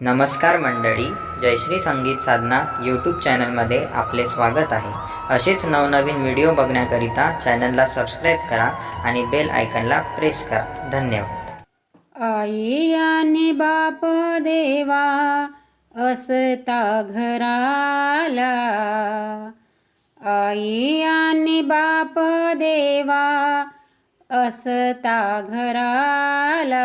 नमस्कार मंडळी जयश्री संगीत साधना यूट्यूब चॅनलमध्ये आपले स्वागत आहे. असेच नवनवीन व्हिडिओ बघण्याकरिता चॅनलला सबस्क्राईब करा आणि बेल आयकनला प्रेस करा. धन्यवाद. आई आणि बाप देवा असता घराला. आई आणि बाप देवा असता घराला.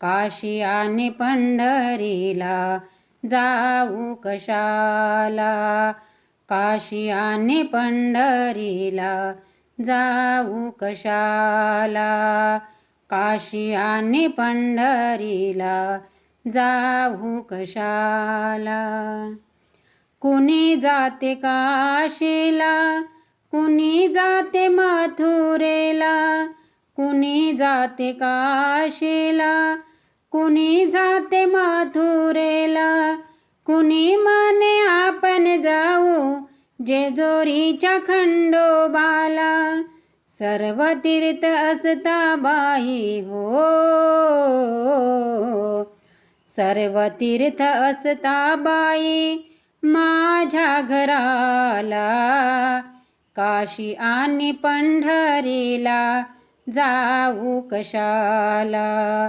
काशी आणि पंढरीला जाऊ कशाला? काशी आणि पंढरीला जाऊ कशाला? काशी आणि पंढरीला जाऊ कशाला? कुणी जाते काशीला? कुणी जाते माथुरेला? कुणी जाते काशीला? कुणी जाते माथुरेला कुणी माने आपण जाऊ जेजोरीच्या खंडोबाला. सर्व तीर्थ असता बाई हो. सर्व तीर्थ असता बाई माझ्या घराला काशी आणि पंढरीला जाऊ कशाला?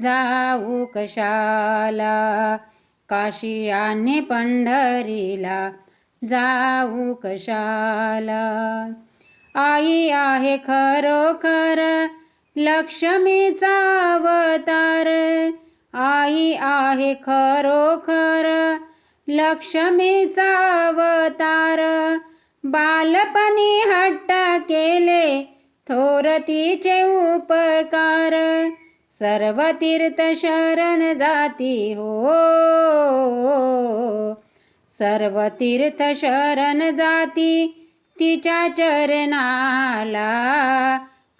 जाऊ कशाला? काशी आणि पंढरीला जाऊ कशाला? आई आहे खरोखर लक्ष्मीचा अवतार. आई आहे खरोखर लक्ष्मीचा अवतार. बालपणी हट्ट केले थोरतीचे उपकार. सर्व तीर्थ शरण जाती हो सर्व तीर्थ शरण जाती तिच्या चरणाला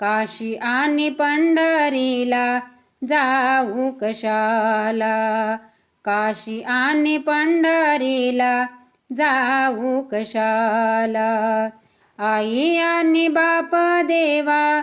काशी आणि पंढरीला जाऊ कशाला? काशी आणि पंढरीला जाऊ कशाला? आई आणि बाप देवा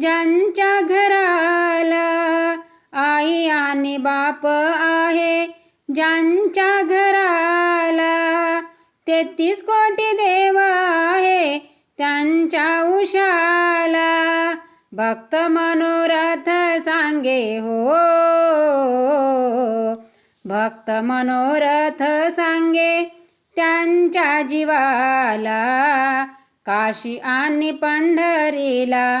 ज्यांच्या घराला आई आणि बाप आहे ज्यांच्या घराला तेहतीस कोटी देव आहे त्यांच्या उशाला भक्त मनोरथ सांगे हो. भक्त मनोरथ सांगे त्यांच्या जीवाला काशी आणि पंढरीला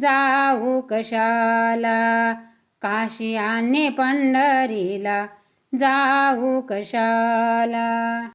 जाऊ कशाला? काशी आणि पंढरीला जाऊ कशाला?